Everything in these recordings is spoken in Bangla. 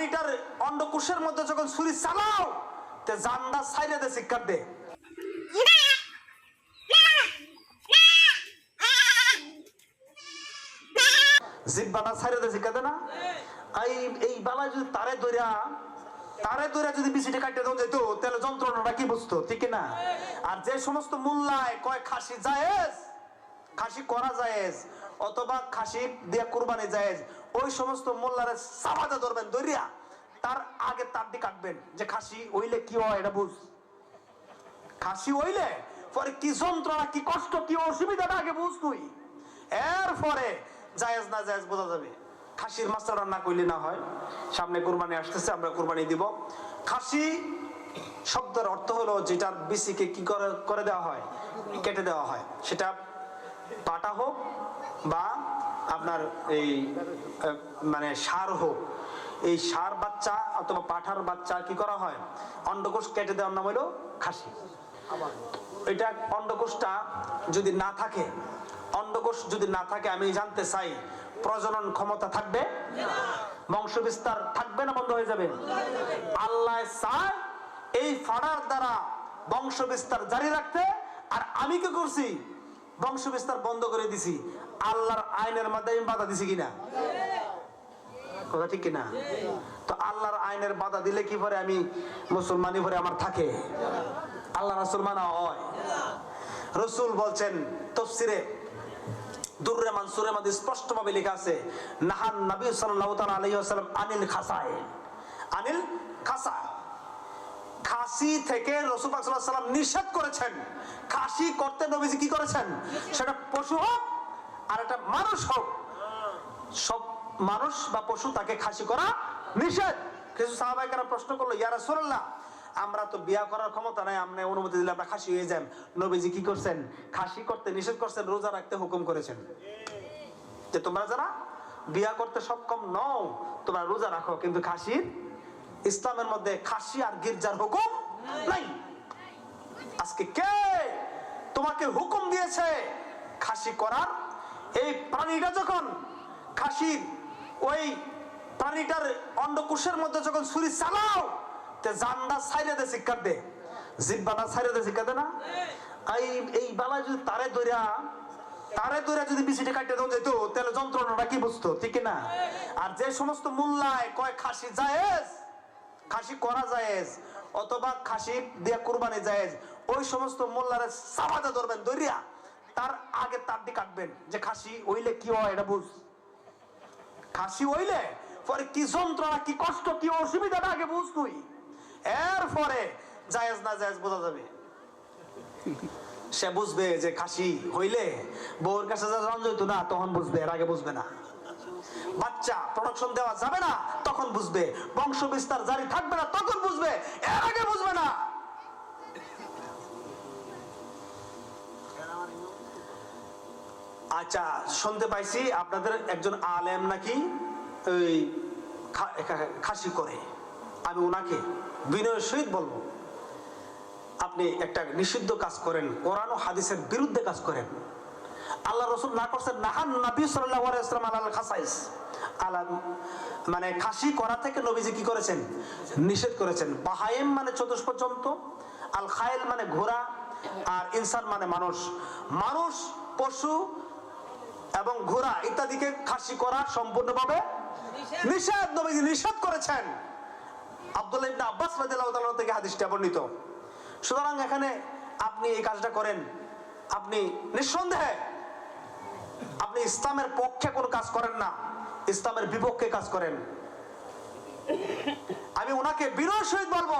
প্রাণীটার অন্ডকোষের মধ্যে যখন ছুরি চালাও, তে জানডা সাইরে দে দে। জিব্বাটা সাইরে দে শিক্ষা দে না? এই এই বেলায় যদি তারে ধরিয়া তারে ধরিয়া যদি বিসিটা কাটতে দেওয়া যেত, তাহলে যন্ত্রণাটা কি বুঝতো? ঠিক না? আর যে সমস্ত মূল্যায় কয় খাসি জায়েজ খাসি করা জায়েজ অথবা খাসি দিয়া কুরবানি জায়েজ। ওই সমস্ত মোল্লারে সাবাদে ধরবেন দরিয়া তার আগে তার দিয়ে কাটবেন যে খাসি ওইলে কি হয় এটা বুঝ। খাসি হইলে পরে কি যন্ত্রণা, কি কষ্ট, কি অসুবিধাটা আগে বুঝ তুই। এরপরে জায়েজ না জায়েজ বোঝা যাবে। খাসির মাছটা রান্না করলে না হয়। সামনে কুরবানি আসতেছে, আমরা কুরবানি দিব। খাসি শব্দের অর্থ হলো যেটার বিসিকে কি করে দেওয়া হয়, কেটে দেওয়া হয়। সেটা পাটা হোক বা আপনার এই মানে সার হোক, এই সার বাচ্চা অথবা পাঠার বাচ্চা কি করা হয়? অন্ডকোষ কেটে দেওয়ার নাম হলো খাসি। এটা অন্ডকোষটা যদি না থাকে, অন্ডকোষ যদি না থাকে, আমি জানতে চাই, প্রজনন ক্ষমতা থাকবে? বংশ বিস্তার থাকবে না বন্ধ হয়ে যাবে? আল্লাহ চায় এই ফাড়ার দ্বারা বংশ বিস্তার জারি রাখতে, আর আমি কি করছি? বংশ বিস্তার বন্ধ করে দিছি। আল্লাহর আইনের মাধ্যমে বাধা দিছি কিনা? কথা ঠিক কিনা? তো আল্লাহর আইনের বাধা দিলে কি পরে আমি মুসলমানি ভরে আমার থাকে? আল্লাহ রাসুল মানা হয়। রসুল বলছেন, তফসিরে দুর্রে মানসুরের মধ্যে স্পষ্ট ভাবে লেখা আছে, নাহান নবী তাআলা আলাইহি ওয়াসাল্লাম আনিল খাসায়। আনিল খাসা খাসি থেকে ওয়াসাল্লাম নিষেধ করেছেন। খাসি করতে নবীজি কি করেছেন? সেটা পশু হোক আর একটা মানুষ হোক। সব মানুষ বা পশু তাকে খাসি করা নিষেধ। কিছু সাহাবাহিকারা প্রশ্ন করল, ইয়া রাসূলুল্লাহ, আমরা তো বিয়া করার ক্ষমতা নাই, আমরা অনুমতি দিলে আমরা খাসি হয়ে যাই। নবীজি কি করছেন? খাসি করতে নিষেধ করছেন, রোজা রাখতে হুকুম করেছেন। যে তোমরা যারা বিয়া করতে সক্ষম নও, তোমরা রোজা রাখো, কিন্তু খাসির ইসলামের মধ্যে খাসি আর গির্জার হুকুম নাই। আজকে কে তোমাকে হুকুম দিয়েছে খাসি করার? এই প্রাণীটা যখন খাসির ওই প্রাণীটার অন্ডকোষের মধ্যে যখন ছুরি চালাও, তে জানডা সাইরে দে শিক্ষার দে। জিব্বাটা সাইরে দে শিক্ষা দে না? এই এই বালা যদি তারে ধরিয়া তারে ধরে যদি বিসিটা কাটতে দেওয়া যেত তাহলে যন্ত্রণাটা কি বুঝতো? ঠিক না আর যে সমস্ত মূল্যায় কয় খাসি জায়েজ খাসি করা জায়েজ অথবা খাসি দিয়া কুরবানি জায়েজ। ওই সমস্ত মোল্লারে সাবাদে ধরবেন দরিয়া তার আগে তার দিয়ে কাটবেন যে খাসি ওইলে কি হয় এটা বুঝ। খাসি হইলে পরে কি যন্ত্রণা, কি কষ্ট, কি অসুবিধাটা আগে বুঝ তুই। এরপরে জায়েজ না জায়েজ বোঝা যাবে। সে বুঝবে যে খাসি হইলে বউর কাছে না, তখন বুঝবে, এর আগে বুঝবে না। বাচ্চা প্রোডাকশন দেওয়া যাবে না তখন বুঝবে বংশ বিস্তার জারি থাকবে না, তখন বুঝবে, এর আগে বুঝবে না। আচ্ছা শুনতে পাইছি আপনাদের একজন আলেম নাকি, ওই খাসি করে। আমি ওনাকে বিনয়ের সহিত বলব। আপনি একটা নিষিদ্ধ কাজ করেন, কোরআন হাদিসের বিরুদ্ধে কাজ করেন। আল্লাহ রসুল না করছেন, নাহান নবী ওয়াসাল্লাম আলাল খাসাইস। আলা মানে খাসি করা থেকে নবীজি কি করেছেন? নিষেধ করেছেন। বাহাইম মানে চতুষ্প জন্তু আল খায়েল মানে ঘোড়া, আর ইনসান মানে মানুষ। মানুষ, পশু এবং ঘোড়া ইত্যাদিকে খাসি করা সম্পূর্ণভাবে নিষেধ। নবীজি নিষেধ করেছেন। আব্দুল্লাহ আব্বাস রাদিয়াল্লাহু থেকে হাদিসটা বর্ণিত। সুতরাং এখানে আপনি এই কাজটা করেন। আপনি নিঃসন্দেহে আপনি ইসলামের পক্ষে কোনো কাজ করেন না। ইসলামের বিপক্ষে কাজ করেন। আমি ওনাকে বিনয় সহিত বলব,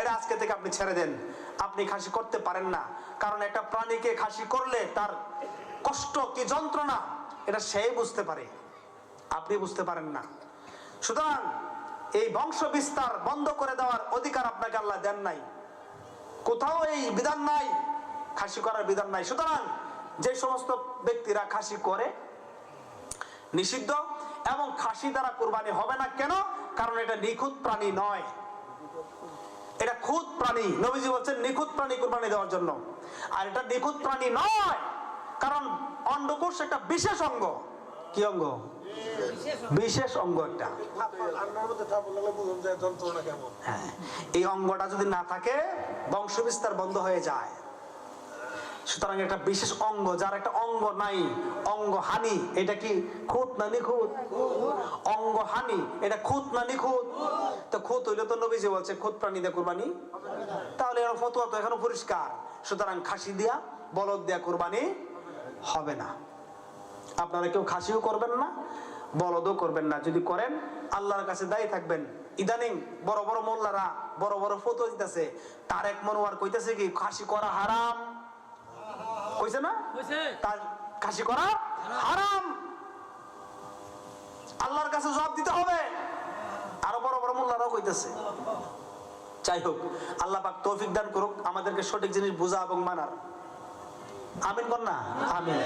এটা আজকে থেকে আপনি ছেড়ে দেন। আপনি খাসি করতে পারেন না। কারণ একটা প্রাণীকে খাসি করলে তার কষ্ট কি যন্ত্রণা, এটা সেই বুঝতে পারে। আপনি বুঝতে পারেন না। সুতরাং এই বংশ বিস্তার বন্ধ করে দেওয়ার অধিকার আপনাকে আল্লাহ দেন নাই। কোথাও এই বিধান নাই, খাসি করার বিধান নাই। সুতরাং যে সমস্ত ব্যক্তিরা খাসি করে, নিষিদ্ধ এবং খাসি দ্বারা কোরবানি হবে না কেন? কারণ এটা নিখুঁত প্রাণী নয়। এটা খুদ প্রাণী। নবীজি বলছেন, নিখুঁত প্রাণী কোরবানি দেওয়ার জন্য। আর এটা নিখুঁত প্রাণী নয়, কারণ অন্ডকোষ একটা বিশেষ অঙ্গ। কি অঙ্গ? বিশেষ অঙ্গ একটা। হ্যাঁ এই অঙ্গটা যদি না থাকে বংশ বিস্তার বন্ধ হয়ে যায়। সুতরাং একটা বিশেষ অঙ্গ, যার একটা অঙ্গ নাই, অঙ্গ হানি, এটা কি খুঁত না নিখুঁত? অঙ্গ হানি, এটা খুঁত না নিখুঁত? তো খুঁত হইলে তো নবীজি বলছে, খুঁত প্রাণী দিয়ে কুরবানি। তাহলে এর ফতোয়া তো এখনও পরিষ্কার। সুতরাং খাসি দিয়া, বলদ দিয়া কুরবানি হবে না। আপনারা কেউ খাসিও করবেন না, বলদও করবেন না। যদি করেন, আল্লাহর কাছে দায়ী থাকবেন। ইদানিং বড় বড় মোল্লারা বড় বড় ফটো দিতেছে। তারেক মনোয়ার কইতেছে কি, খাসি করা হারাম। কইছে না? তার কাশি করা হারাম। আল্লাহর কাছে জবাব দিতে হবে। আরও বড় বড় মোল্লারাও কইতেছে। যাই হোক আল্লাহ পাক তৌফিক দান করুক আমাদেরকে সঠিক জিনিস বোঝা এবং মানার। আমিন বল না? আমিন।